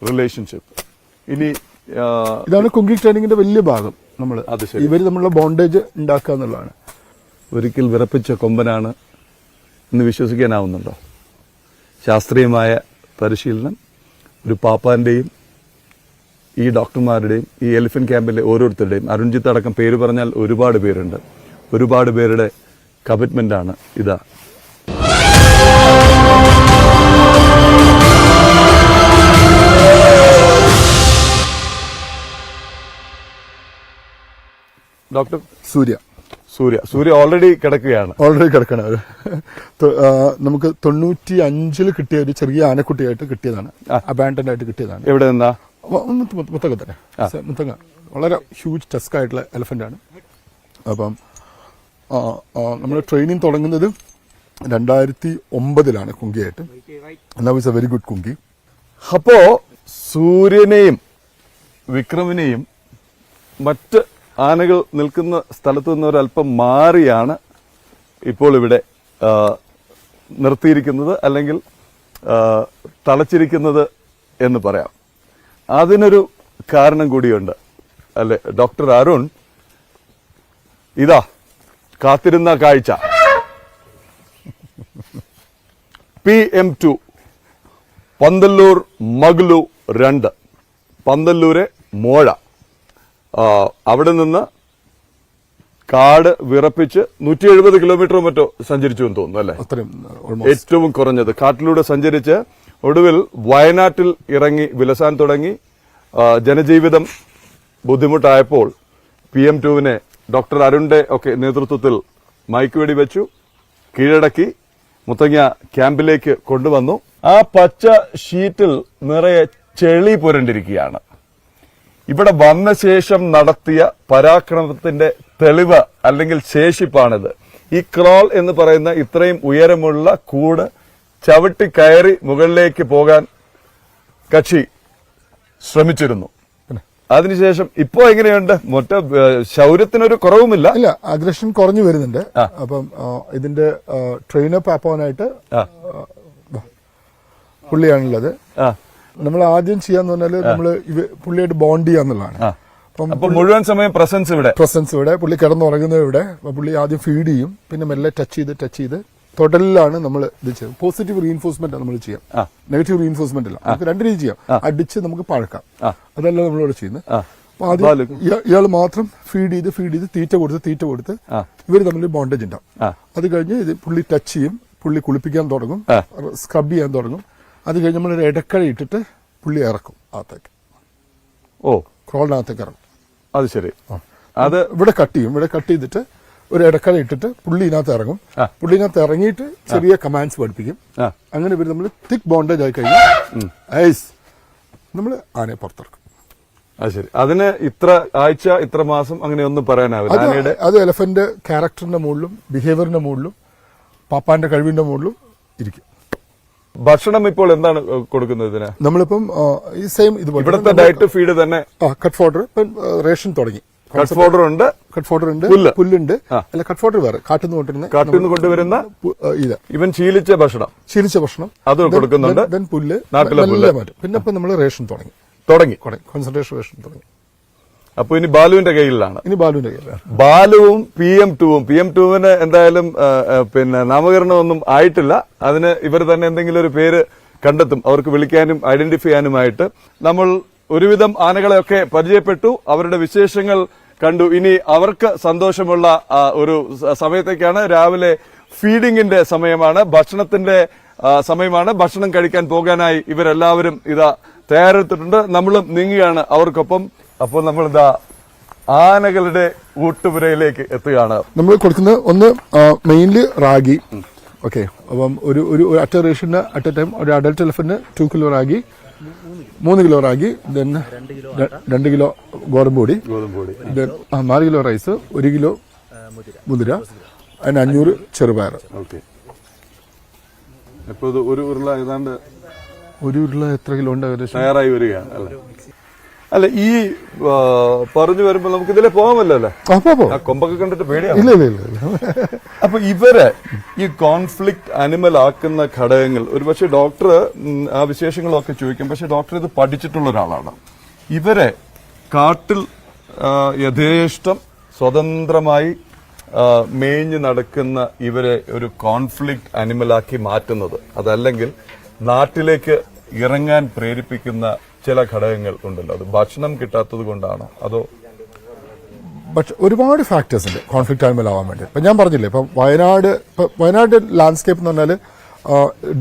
relationship ഇനി ഇതാണ് കുങ്കി ട്രെയിനിങ്ങിന്റെ വലിയ ഭാഗം. നമ്മൾ അത് ശരി. ഇവർ നമ്മളുടെ ബോണ്ടേജ് ഉണ്ടാക്കുക എന്നുള്ളതാണ്. ഒരിക്കൽ വിറപ്പിച്ച കൊമ്പനാണ് എന്ന് വിശ്വസിക്കാനാവുന്നുണ്ടോ? ശാസ്ത്രീയമായ പരിശീലനം ഒരു പാപ്പാന്റെയും ഈ ഡോക്ടർമാരുടെയും ഈ എലിഫൻ ക്യാമ്പിലെ ഓരോരുത്തരുടെയും അരുൺജിത്ത് അടക്കം പേര് പറഞ്ഞാൽ ഒരുപാട് പേരുണ്ട്. ഒരുപാട് പേരുടെ കമ്മിറ്റ്മെന്റാണ് ആണ് ഇതാ. ഡോക്ടർ സൂര്യ. സൂര്യ. സൂര്യ ഓൾറെഡി കിടക്കുകയാണ്. ഓൾറെഡി കിടക്കണം നമുക്ക് തൊണ്ണൂറ്റി അഞ്ചിൽ കിട്ടിയ ഒരു ചെറിയ ആനക്കുട്ടിയായിട്ട് കിട്ടിയതാണ്. അബാൻഡൻ ആയിട്ട് കിട്ടിയതാണ്. എവിടെ നിന്നാ? മുത്തങ്ങ തന്നെ മുത്തങ്ങ വളരെ ഹ്യൂജ് ടസ്ക് ആയിട്ടുള്ള എലഫന്റ് ആണ്. അപ്പം നമ്മൾ ട്രെയിനിങ് തുടങ്ങുന്നത് രണ്ടായിരത്തി ഒമ്പതിലാണ് കുങ്കിയായിട്ട് എന്നാ is a very good kumki. അപ്പോ സൂര്യനെയും വിക്രമിനെയും മറ്റ് ആനകൾ നിൽക്കുന്ന സ്ഥലത്ത് നിന്ന് ഒരല്പം മാറിയാണ് ഇപ്പോൾ ഇവിടെ നിർത്തിയിരിക്കുന്നത് അല്ലെങ്കിൽ തളച്ചിരിക്കുന്നത് എന്ന് പറയാം. അതിനൊരു കാരണം കൂടിയുണ്ട്. അല്ലെ? ഡോക്ടർ അരുൺ ഇതാ കാത്തിരുന്ന കാഴ്ച. പി എം ടു പന്തല്ലൂർ മഗ്ലു രണ്ട് പന്തല്ലൂരെ മോഴ. അവിടെ നിന്ന് കാട് വിറപ്പിച്ച് നൂറ്റി എഴുപത് കിലോമീറ്റർ മറ്റോ സഞ്ചരിച്ചു എന്ന് തോന്നുന്നു അല്ലേ? ഏറ്റവും കുറഞ്ഞത്. കാട്ടിലൂടെ സഞ്ചരിച്ച് ഒടുവിൽ വയനാട്ടിൽ ഇറങ്ങി വിലസാൻ തുടങ്ങി. ജനജീവിതം ബുദ്ധിമുട്ടായപ്പോൾ പി എം ടുവിനെ ഡോക്ടർ അരുണിന്റെ ഒക്കെ നേതൃത്വത്തിൽ മയക്കുവെടി വെച്ചു. കീഴടക്കി മുത്തങ്ങ ക്യാമ്പിലേക്ക് കൊണ്ടുവന്നു. ആ പച്ച ഷീറ്റിൽ നിറയെ ചെളി പുരണ്ടിരിക്കുകയാണ്. ഇവിടെ വന്ന ശേഷം നടത്തിയ പരാക്രമത്തിന്റെ തെളിവ് അല്ലെങ്കിൽ ശേഷിപ്പാണിത്. ഈ ക്രോൾ എന്ന് പറയുന്ന ഇത്രയും ഉയരമുള്ള കൂട് ചവിട്ടി കയറി മുകളിലേക്ക് പോകാൻ കക്ഷി ശ്രമിച്ചിരുന്നു. അതിനുശേഷം ഇപ്പോ എങ്ങനെയുണ്ട്? മൊറ്റ ശൗര്യത്തിനൊരു കുറവുമില്ല? ഇല്ല അഗ്രഷൻ കുറഞ്ഞു വരുന്നുണ്ട്. അപ്പം ഇതിന്റെ ട്രെയിനപ്പ് ആപ്പാനായിട്ട് പുള്ളിയാണുള്ളത്. നമ്മൾ ആദ്യം ചെയ്യാന്ന് പറഞ്ഞാൽ നമ്മൾ പുള്ളിയായിട്ട് ബോണ്ട് ചെയ്യാന്നുള്ളതാണ്. അപ്പൊ മുഴുവൻ സമയം പ്രസൻസ് ഇവിടെ. പ്രസൻസ് ഇവിടെ. പുള്ളി കിടന്നുറങ്ങുന്നത് ഇവിടെ. പുള്ളി ആദ്യം ഫീഡ് ചെയ്യും. പിന്നെ മെല്ലെ ടച്ച് ചെയ്ത് ടച്ച് ചെയ്ത്. തൊടലിലാണ് നമ്മൾ ഇത് ചെയ്യുന്നത് പോസിറ്റീവ് റീഇൻഫോഴ്സ്മെന്റ് നമ്മൾ ചെയ്യാം. നെഗറ്റീവ് റീഇൻഫോഴ്സ്മെന്റ് അല്ല. നമുക്ക് രണ്ട് രീതി ചെയ്യാം. അടിച്ച് നമുക്ക് പഴക്കാം. അതല്ല നമ്മളിവിടെ ചെയ്യുന്നത് അപ്പൊ ആദ്യം. ഇയാൾ മാത്രം ഫീഡ് ചെയ്ത് ഫീഡ് ചെയ്ത് തീറ്റ കൊടുത്ത് തീറ്റ കൊടുത്ത് ഇവർ തമ്മിൽ ബോണ്ടേജ് ഉണ്ടാവും. അത് കഴിഞ്ഞ് ഇത് പുള്ളി ടച്ച് ചെയ്യും പുള്ളി കുളിപ്പിക്കാൻ തുടങ്ങും സ്ക്രബ് ചെയ്യാൻ തുടങ്ങും. അത് കഴിഞ്ഞ് നമ്മൾ ഒരു ഇടക്കഴ ഇട്ടിട്ട് പുള്ളി ഇറക്കും അകത്തേക്ക്. ഓ. ക്രോളിനകത്തേക്ക് ഇറക്കും അത് ശരി. അത് ഇവിടെ കട്ട് ചെയ്യും. ഇവിടെ കട്ട് ചെയ്തിട്ട് ഒരു ഇടക്കല ഇട്ടിട്ട് പുള്ളി ഇതിനകത്ത് ഇറങ്ങും. പുള്ളി ഇതിനകത്ത് ഇറങ്ങിയിട്ട് ചെറിയ കമാൻഡ്സ് പഠിപ്പിക്കും. അങ്ങനെ ഇവർ നമ്മൾ തിക് ബോണ്ടേജ് ആയി കഴിഞ്ഞാൽ ഐസ് നമ്മൾ ആനയെ പുറത്തിറക്കും. അത് ശരി. അതിന് ഇത്ര ആഴ്ച ഇത്ര മാസം അങ്ങനെ ഒന്നും പറയാനാവില്ല. അത് ആനയുടെ അത് എലഫന്റ് ക്യാരക്ടറിന്റെ മുകളിലും ബിഹേവിയറിന്റെ മുകളിലും പാപ്പാന്റെ കഴിവിന്റെ മുകളിലും ഇരിക്കും. ഭക്ഷണം ഇപ്പോൾ എന്താണ് കൊടുക്കുന്നത് ഇതിന്? നമ്മളിപ്പം ഈ സെയിം ഇതുപോലെ ഇവിടുത്തെ ഡയറ്റ് ഫീഡ് തന്നെ. കട്ട് ഫോർഡർ റേഷൻ തുടങ്ങി. കട്ട് ഫോർഡർ ഉണ്ട്. കട്ട് ഫോർഡർ ഉണ്ട് പുല്ലുണ്ട്. അല്ല കട്ട് ഫോർഡർ വേറെ കാട്ടിൽ നിന്ന് കൊണ്ടിരുന്ന കാട്ടിൽ നിന്ന് കൊണ്ടുവരുന്ന ഇത്. ഇവൻ ശീലിച്ച ഭക്ഷണം. ശീലിച്ച ഭക്ഷണം. അത് കൊടുക്കുന്നുണ്ട്. then പുല്ല്. നാട്ടിലെ പുല്ല്. മാറ്റും. പിന്നെ ഇപ്പൊ നമ്മൾ റേഷൻ തുടങ്ങി. തുടങ്ങി. കോൺസെൻട്രേഷൻ റേഷൻ തുടങ്ങി. അപ്പൊ ഇനി ബാലുവിന്റെ കയ്യിലാണ്. ഇനി ബാലുവിന്റെ കയ്യിലാണ്. ബാലുവും പി എം ടുവും പി എം ടുവിന് എന്തായാലും പിന്നെ നാമകരണം ഒന്നും നാമകരണമൊന്നും ആയിട്ടില്ല. അതിന് ഇവർ തന്നെ എന്തെങ്കിലും ഒരു പേര് കണ്ടെത്തും. അവർക്ക് വിളിക്കാനും ഐഡന്റിഫൈ ചെയ്യാനുമായിട്ട്. നമ്മൾ ഒരുവിധം ആനകളെയൊക്കെ പരിചയപ്പെട്ടു. അവരുടെ വിശേഷങ്ങൾ കണ്ടു. ഇനി അവർക്ക് സന്തോഷമുള്ള ഒരു സമയത്തേക്കാണ്. രാവിലെ ഫീഡിങ്ങിന്റെ സമയമാണ്. ഭക്ഷണത്തിന്റെ സമയമാണ്. ഭക്ഷണം കഴിക്കാൻ പോകാനായി ഇവരെല്ലാവരും ഇതാ തയ്യാറെടുത്തിട്ടുണ്ട്. നമ്മളും നീങ്ങുകയാണ് അവർക്കൊപ്പം. അപ്പോൾ നമ്മൾ ഇതാ ആനകളുടെ ഊട്ടുപുരയിലേക്ക് എത്തുകയാണ്. നമ്മൾ കൊടുക്കുന്ന ഒന്ന് മെയിൻലി റാഗി. ഓക്കെ അപ്പം ഒരു ഒരു അറ്റ റേഷന് അറ്റ് എ ടൈം ഒരു അഡൽട്ട് എലഫന് ടു കിലോ റാഗി. മൂന്ന് കിലോ റാഗി ദെൻ രണ്ട് കിലോ ഗോതമ്പ് പൊടി നാല് കിലോ റൈസ് ഒരു കിലോ മുതിര അതിന് അഞ്ഞൂറ് ചെറുപയർ. ഒരു ഉരുള ഏതാണ്ട് ഒരു ഉരുള എത്ര കിലോ ഉണ്ട് തയ്യാറായി വരികയാണ് അല്ലെ ഈ പറഞ്ഞു വരുമ്പോൾ നമുക്ക് ഇതിലെ പോകാമല്ലോ അല്ലേ. കൊമ്പൊക്കെ കണ്ടിട്ട് പേടിയാണ്? അപ്പൊ ഇവരെ ഈ കോൺഫ്ലിക്ട് അനിമൽ ആക്കുന്ന ഘടകങ്ങൾ ഒരുപക്ഷെ ഡോക്ടർ ആ വിശേഷങ്ങളൊക്കെ ചോദിക്കും. പക്ഷെ ഡോക്ടർ ഇത് പഠിച്ചിട്ടുള്ള ഒരാളാണ്. ഇവരെ കാട്ടിൽ യഥേഷ്ടം സ്വതന്ത്രമായി മേഞ്ഞു നടക്കുന്ന ഇവരെ ഒരു കോൺഫ്ലിക്ട് അനിമലാക്കി മാറ്റുന്നത്. അതല്ലെങ്കിൽ നാട്ടിലേക്ക് ഇറങ്ങാൻ പ്രേരിപ്പിക്കുന്ന ചില ഘടകങ്ങൾ ഉണ്ടല്ലോ. അത് ഭക്ഷണം കിട്ടാത്തത് കൊണ്ടാണോ? അതോ പക്ഷെ ഒരുപാട് ഫാക്ടേഴ്സ് ഉണ്ട് കോൺഫ്ലിക്റ്റ് ആനിമൽ ആവാൻ വേണ്ടി. ഇപ്പം ഞാൻ പറഞ്ഞില്ലേ ഇപ്പം വയനാട് ഇപ്പം വയനാട് ലാൻഡ്സ്കേപ്പ് എന്ന് പറഞ്ഞാൽ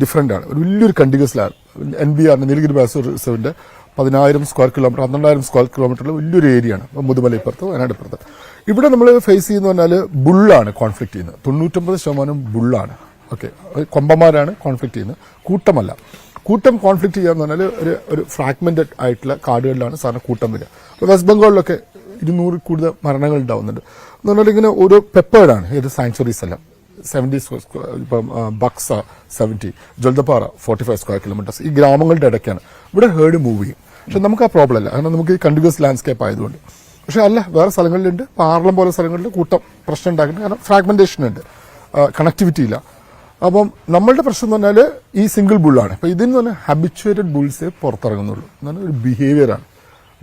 ഡിഫറെന്റ് ആണ്. ഒരു വലിയൊരു കണ്ടിന്യൂസ് ലാൻഡ് എൻ ബി ആറിന് നീലഗിരി ബാസ് റിസർവിന്റെ പതിനായിരം സ്ക്വയർ കിലോമീറ്റർ പന്ത്രണ്ടായിരം സ്ക്വയർ കിലോമീറ്ററിൽ വലിയൊരു ഏരിയ ആണ്. ഇപ്പൊ മുതുമല ഇപ്പുറത്ത് വയനാട് ഇപ്പുറത്ത് ഇവിടെ നമ്മൾ ഫേസ് ചെയ്യുന്ന പറഞ്ഞാൽ ബുള്ളാണ് കോൺഫ്ലിക്ട് ചെയ്യുന്നത്. തൊണ്ണൂറ്റൊമ്പത് ശതമാനം ബുള്ളാണ്. ഓക്കെ കൊമ്പന്മാരാണ് കോൺഫ്ലിക്ട് ചെയ്യുന്നത്. കൂട്ടമല്ല. കൂട്ടം കോൺഫ്ലിക്ട് ചെയ്യാന്ന് പറഞ്ഞാൽ ഒരു ഒരു ഫ്രാഗ്മെന്റഡ് ആയിട്ടുള്ള കാടുകളിലാണ് സാധാരണ കൂട്ടം വരിക. അപ്പോൾ വെസ്റ്റ് ബംഗാളിലൊക്കെ ഇരുന്നൂറിൽ കൂടുതൽ മരണങ്ങൾ ഉണ്ടാവുന്നുണ്ട്. എന്ന് പറഞ്ഞാൽ ഇങ്ങനെ ഓരോ പെപ്പേർഡാണ് ഏത് സാങ്ച്വറീസ് എല്ലാം. സെവന്റി ഇപ്പം Buxa seventy Jaldapara forty five square kilometres ഈ ഗ്രാമങ്ങളുടെ ഇടയ്ക്കാണ്. ഇവിടെ ഹേർഡ് മൂവ് ചെയ്യും. പക്ഷെ നമുക്ക് ആ പ്രോബ്ലം അല്ല. കാരണം നമുക്ക് ഈ കണ്ടിന്യൂസ് ലാൻഡ്സ്കേപ്പ് ആയതുകൊണ്ട്. പക്ഷെ അല്ല വേറെ സ്ഥലങ്ങളിലുണ്ട്. പാർലം പോലെ സ്ഥലങ്ങളിൽ കൂട്ടം പ്രശ്നം ഉണ്ടാക്കുന്നുണ്ട്. കാരണം ഫ്രാഗ്മെന്റേഷൻ ഉണ്ട്. കണക്ടിവിറ്റി ഇല്ല. അപ്പം നമ്മളുടെ പ്രശ്നം എന്ന് പറഞ്ഞാൽ ഈ സിംഗിൾ ബുള്ളാണ് അപ്പം ഇതിൽ നിന്ന് പറഞ്ഞാൽ ഹാബിച്വേറ്റഡ് ബുൾസ് പുറത്തിറങ്ങുന്നുള്ളൂ. എന്നാണ് ഒരു ബിഹേവിയറാണ്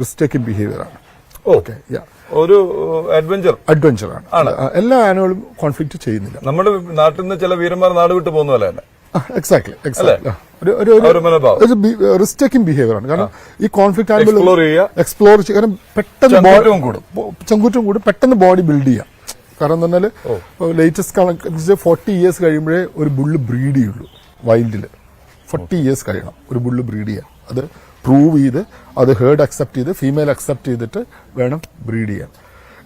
മിസ്റ്റേക്കൻ ബിഹേവിയറാണ് ഓക്കെ യാ ഒരു അഡ്വഞ്ചർ അഡ്വഞ്ചർ ആണ്. എല്ലാ ആനകളും കോൺഫ്ലിക്റ്റ് ചെയ്യുന്നില്ല. നമ്മുടെ നാട്ടിൽ നിന്ന് ചില വീരന്മാർ നാട് വിട്ട് പോകുന്ന പോലെ തന്നെ. എക്സാക്ട്ലി എക്സാക്ട്ലി ഒരു ഒരു ആ ഒരു റിസ്ക് ടേക്കിംഗ് ബിഹേവിയർ ആണ്. കാരണം ഈ കോൺഫ്ലിക്ട് ആനുകൾ. എക്സ്പ്ലോർ ചെയ്യുക. കാരണം പെട്ടെന്ന് ചങ്കൂറ്റവും കൂടും. പെട്ടെന്ന് ബോഡി ബിൽഡ് ചെയ്യാം. കാരണം എന്ന് പറഞ്ഞാൽ ലേറ്റസ്റ്റ് കണക്ക് ഫോർട്ടി ഇയേഴ്സ് കഴിയുമ്പോഴേ ഒരു ബുള്ള് ബ്രീഡ് ചെയ്യുള്ളൂ വൈൽഡിൽ ഫോർട്ടി ഇയേഴ്സ് കഴിയണം ഒരു ബുള്ള് ബ്രീഡ് ചെയ്യാൻ. അത് പ്രൂവ് ചെയ്ത് അത് ഹേർഡ് അക്സെപ്റ്റ് ചെയ്ത് ഫീമെയിൽ അക്സെപ്റ്റ് ചെയ്തിട്ട് വേണം ബ്രീഡ് ചെയ്യാൻ.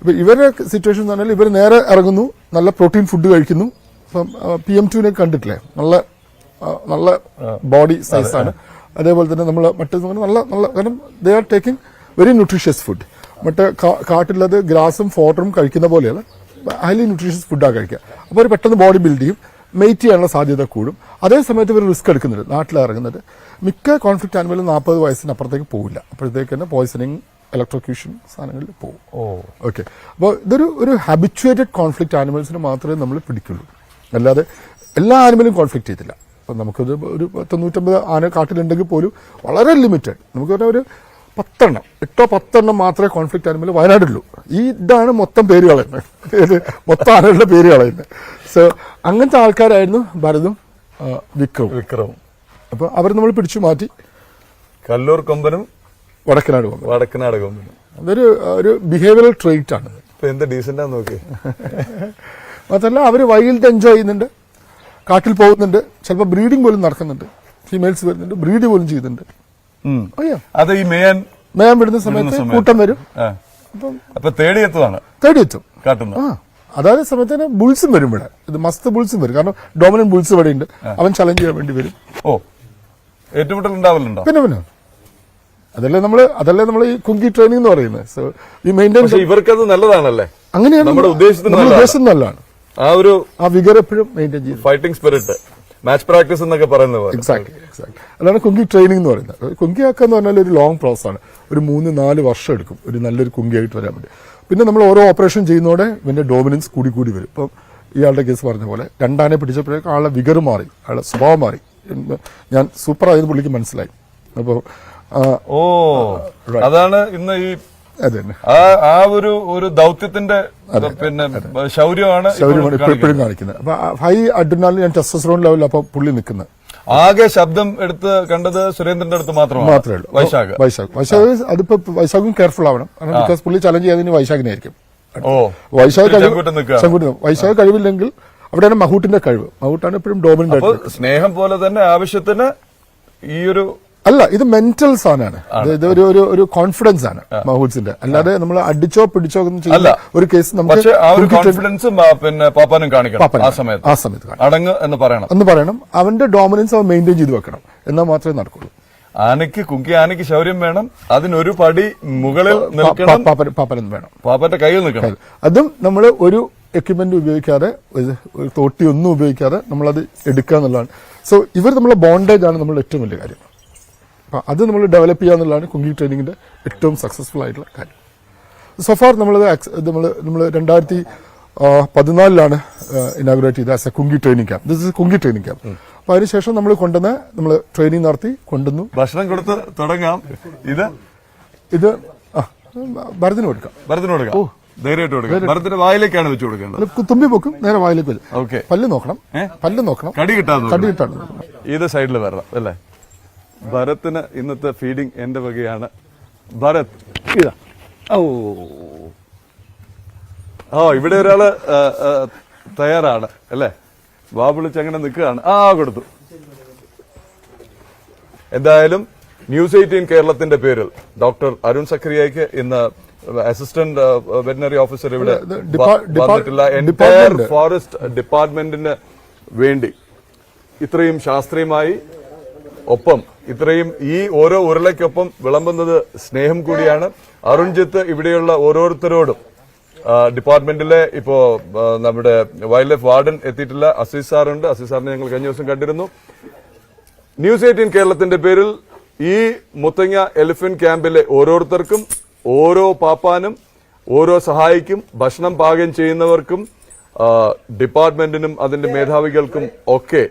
ഇപ്പം ഇവരുടെ സിറ്റുവേഷൻ എന്ന് പറഞ്ഞാൽ ഇവർ നേരെ ഇറങ്ങുന്നു നല്ല പ്രോട്ടീൻ ഫുഡ് കഴിക്കുന്നു. ഇപ്പം പി എം ടുവിനെ കണ്ടിട്ടില്ലേ? നല്ല നല്ല ബോഡി സൈസാണ് അതേപോലെ തന്നെ നമ്മൾ മറ്റേ നല്ല നല്ല കാരണം they are taking very nutritious food മറ്റേ കാട്ടിലത് ഗ്രാസും ഫോട്ടറും കഴിക്കുന്ന പോലെയല്ല. ഹൈലി ന്യൂട്രീഷ്യസ് ഫുഡാണ് കഴിക്കുക. അപ്പോൾ അവർ പെട്ടെന്ന് ബോഡി ബിൽഡ് ചെയ്യും മെയ്റ്റ് ചെയ്യാനുള്ള സാധ്യത കൂടും. അതേ സമയത്ത് ഇവർ റിസ്ക് എടുക്കുന്നുണ്ട്. നാട്ടിൽ ഇറങ്ങുന്നത് മിക്ക കോൺഫ്ലിക്റ്റ് ആനിമലും നാൽപ്പത് വയസ്സിന് അപ്പുറത്തേക്ക് പോകില്ല അപ്പോഴത്തേക്ക് തന്നെ പോയിസണിങ് ഇലക്ട്രോക്യൂഷൻ സാധനങ്ങളിൽ പോകും. ഓക്കെ അപ്പോൾ ഇതൊരു ഒരു ഹാബിച്വേറ്റഡ് കോൺഫ്ലിക്റ്റ് ആനിമൽസിന് മാത്രമേ നമ്മൾ പിടിക്കുള്ളൂ. അല്ലാതെ എല്ലാ ആനിമലും കോൺഫ്ലിക്റ്റ് ചെയ്തില്ല അപ്പം നമുക്കൊരു ഒരു തൊണ്ണൂറ്റമ്പത് ആന കാട്ടിലുണ്ടെങ്കിൽ പോലും വളരെ ലിമിറ്റഡ് നമുക്ക് പറഞ്ഞാൽ ഒരു പത്തെണ്ണം. എട്ടോ പത്തെണ്ണം മാത്രമേ കോൺഫ്ലിക്റ്റ് ആനിമൽ വയനാടുള്ളൂ ഈ ഇതാണ് മൊത്തം പേര് കളയുന്നത് മൊത്തം ആനകളുടെ പേര് കളയുന്നത് സോ അങ്ങനത്തെ ആൾക്കാരായിരുന്നു ഭരതും വിക്രവും. വിക്രവും. അപ്പോൾ അവർ നമ്മൾ പിടിച്ചു മാറ്റി. കല്ലൂർ കൊമ്പനും വടക്കനാട് കൊമ്പനും. വടക്കനാട് കൊമ്പനും. അതൊരു ഒരു ബിഹേവിയറൽ ട്രേറ്റ് ആണ്. ഇപ്പൊ എന്താ ഡീസന്റാ നോക്കി. മാത്രമല്ല അവർ വൈൽഡ് എൻജോയ് ചെയ്യുന്നുണ്ട്. കാട്ടിൽ പോകുന്നുണ്ട്. ചിലപ്പോൾ ബ്രീഡിംഗ് പോലും നടക്കുന്നുണ്ട്. ഫീമെയിൽസ് വരുന്നുണ്ട്. ബ്രീഡ് പോലും ചെയ്യുന്നുണ്ട്. അയ്യോ. അത് ഈ മേയൻ മേയാൻ വിടുന്ന സമയത്ത്. കൂട്ടം വരും. അപ്പൊ തേടി എത്തുവാണ് തേടി എത്തും കാട്ടുന്നു അതായത് സമയത്ത് തന്നെ ബുൾസും വരും ഇവിടെ. ഇത് മസ്ത് ബുൾസും വരും. കാരണം ഡോമിനൻ ബുൾസ് ഇവിടെ ഉണ്ട്. അവൻ ചലഞ്ച് ചെയ്യാൻ വേണ്ടി വരും. ഓ. ഏറ്റുമുട്ടൽ ഉണ്ടാവലുണ്ടോ? പിന്നെ പിന്നെ. അതല്ലേ നമ്മൾ അതല്ലേ നമ്മൾ ഈ കുങ്കി ട്രെയിനിങ് എന്ന് പറയുന്നത്. സോ ഈ മെയിന്റെയിൻ പക്ഷെ ഇവർക്കത് നല്ലതാണല്ലേ? അങ്ങനെയാണ്. നമ്മുടെ ഉദ്ദേശത്തിന് നല്ലതാണ്. നല്ലതാണ്. ആ ഒരു ആ വിഗർ എപ്പോഴും മെയിന്റെയിൻ ചെയ്യും ഫൈറ്റിംഗ് സ്പിരിറ്റ് മാച്ച് പ്രാക്ടീസ് എന്നൊക്കെ പറയുന്നത് എക്സാക്ട് എക്സാക്ട് അതാണ് കുങ്കി ട്രെയിനിങ് എന്ന് പറയുന്നത്. കുങ്കി ആക്കുക എന്ന് പറഞ്ഞാൽ ഒരു ലോങ് പ്രോസസ് ആണ്. ഒരു മൂന്ന് നാല് വർഷം എടുക്കും. ഒരു നല്ലൊരു കുങ്കിയായിട്ട് വരാൻ വേണ്ടി. പിന്നെ നമ്മൾ ഓരോ ഓപ്പറേഷൻ ചെയ്യുന്നതോടെ ഇവന്റെ ഡോമിനൻസ് കൂടി കൂടി വരും. ഇപ്പം ഇയാളുടെ കേസ് പറഞ്ഞ പോലെ രണ്ടാനെ പിടിച്ചപ്പോഴേക്കും ആളുടെ വിഗർ മാറി. ആളുടെ സ്വഭാവം മാറി. ഞാൻ സൂപ്പർ ആയത് പുള്ളിക്ക് മനസ്സിലായി. അപ്പോൾ ഓ അതാണ് ഇന്ന് ഈ ആ ആ ഒരു ഒരു ദൗത്യത്തിന്റെ പിന്നെ ശൗര്യമാണ് ഇപ്പോഴും ശൗര്യമാണ് കാണിക്കുന്നത്. അപ്പൊ ഹൈ അഡ്രിനാലിൻ ഞാൻ ടെസ്റ്റോസ്റ്ററോൺ ലെവലിൽ അപ്പൊ പുള്ളി നിൽക്കുന്നത്. ആകെ ശബ്ദം എടുത്ത് കണ്ടത് സുരേന്ദ്രന്റെ അടുത്ത് മാത്രമാണ്. മാത്രമേ ഉള്ളൂ. വൈശാഖ്. വൈശാഖ്. വൈശാഖ് അതിപ്പോ വൈശാഖും കെയർഫുൾ ആവണം. കാരണം ബിക്കോസ് പുള്ളി ചലഞ്ച് ചെയ്യാതിന് വൈശാഖിനായിരിക്കും വൈശാഖ് കഴിവ്. വൈശാഖ് കഴിവില്ലെങ്കിൽ അവിടെയാണ് മഹൂട്ടിന്റെ കഴിവ്. മഹൂട്ടാണ് എപ്പോഴും ഡോമിനന്റ് സ്നേഹം പോലെ തന്നെ ആവശ്യത്തിന് ഈ ഒരു അല്ല ഇത് മെന്റൽ സാധനമാണ്. ഇത് ഒരു ഒരു ഒരു കോൺഫിഡൻസ് ആണ് മഹൂൽസിന്റെ അല്ലാതെ നമ്മൾ അടിച്ചോ പിടിച്ചോ ഒന്നും അല്ല. ഒരു കേസ് നമുക്ക് ആ ഒരു കോൺഫിഡൻസും പിന്നെ പാപ്പാനും കാണിക്കണം ആ സമയത്ത്. ആ സമയത്ത്. അടങ്ങ് എന്ന് പറയണം. എന്ന് പറയണം. അവന്റെ ഡോമിനൻസ് അവൻ മെയിന്റെയിൻ ചെയ്ത് വെക്കണം. എന്നാൽ മാത്രമേ നടക്കുള്ളൂ. ആനയ്ക്ക് കുങ്കി ആനയ്ക്ക് ശൗര്യം വേണം. അതിനൊരു പടി മുകളിൽ നിൽക്കണം. പാപ്പനും വേണം. പാപ്പന്റെ കയ്യിൽ നിൽക്കണം. അതും നമ്മൾ ഒരു എക്യുപ്മെന്റ് ഉപയോഗിക്കാതെ തോട്ടി ഒന്നും ഉപയോഗിക്കാതെ നമ്മളത് എടുക്കുക എന്നുള്ളതാണ്. സോ ഇവർ നമ്മളെ ബോണ്ടേജ് ആണ് നമ്മൾ ഏറ്റവും വലിയ കാര്യം. അപ്പൊ അത് നമ്മൾ ഡെവലപ്പ് ചെയ്യുക എന്നുള്ളതാണ് കുങ്കി ട്രെയിനിങ്ങിന്റെ ഏറ്റവും സക്സസ്ഫുൾ ആയിട്ടുള്ള കാര്യം. സൊഫാർ നമ്മളത് നമ്മൾ നമ്മൾ രണ്ടായിരത്തി പതിനാലിലാണ് ഇനാഗ്രേറ്റ് ചെയ്ത as a kumki training camp this is kumki training camp അപ്പൊ അതിനുശേഷം നമ്മൾ കൊണ്ടുവന്ന് നമ്മൾ ട്രെയിനിങ് നടത്തി കൊണ്ടുവന്നു. ഭക്ഷണം കൊടുത്ത് തുടങ്ങാം. ഇത്? ഇത് ആ ഭരതിന് കൊടുക്കാം. ഭരതിന് കൊടുക്കാം. ധൈര്യമായിട്ട് കൊടുക്കാം. ഭരത്തിന്റെ വായിലേക്കാണ് വെച്ച് കൊടുക്കേണ്ടത്. തുമ്പി പൊക്കും നേരെ വായിലേക്ക് വരും. ഓക്കെ പല്ല് നോക്കണം. പല്ല് നോക്കണം. കടി കിട്ടാതെ കടി. കിട്ടാണ് ഇത് സൈഡിൽ വരണം അല്ലേ? ഭരത്തിന് ഇന്നത്തെ ഫീഡിംഗ് എന്റെ വകയാണ്. ഭരത് ഇതാ. ഓ ഓ ഇവിടെ ഒരാൾ തയ്യാറാണ് അല്ലേ? വാ വിളിച്ച് അങ്ങനെ നിൽക്കുകയാണ്. ആ കൊടുത്തു. എന്തായാലും ന്യൂസ് എയ്റ്റീൻ കേരളത്തിന്റെ പേരിൽ ഡോക്ടർ അരുൺ സക്രിയയ്ക്ക് ഇന്ന് അസിസ്റ്റന്റ് വെറ്റിനറി ഓഫീസർ ഇവിടെ വന്നിട്ടില്ല. എന്റയർ ഫോറസ്റ്റ് ഡിപ്പാർട്ട്മെന്റിന് വേണ്ടി ഇത്രയും ശാസ്ത്രീയമായി ഒപ്പം ഇത്രയും ഈ ഓരോ ഉരുളയ്ക്കൊപ്പം വിളമ്പുന്നത് സ്നേഹം കൂടിയാണ്. അരുൺജിത്ത് ഇവിടെയുള്ള ഓരോരുത്തരോടും ഡിപ്പാർട്ട്മെന്റിലെ ഇപ്പോ നമ്മുടെ വൈൽഡ് ലൈഫ് വാർഡൻ എത്തിയിട്ടില്ല. അസീസ് സാറുണ്ട്. അസീസ് സാറിനെ ഞങ്ങൾ കഴിഞ്ഞ ദിവസം കണ്ടിരുന്നു. ന്യൂസ് എയ്റ്റീൻ കേരളത്തിന്റെ പേരിൽ ഈ മുത്തങ്ങ എലിഫന്റ് ക്യാമ്പിലെ ഓരോരുത്തർക്കും ഓരോ പാപ്പാനും ഓരോ സഹായിക്കും ഭക്ഷണം പാകം ചെയ്യുന്നവർക്കും ഡിപ്പാർട്ട്മെന്റിനും അതിന്റെ മേധാവികൾക്കും ഒക്കെ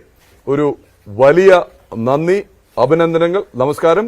ഒരു വലിയ നന്ദി അഭിനന്ദനങ്ങൾ നമസ്കാരം.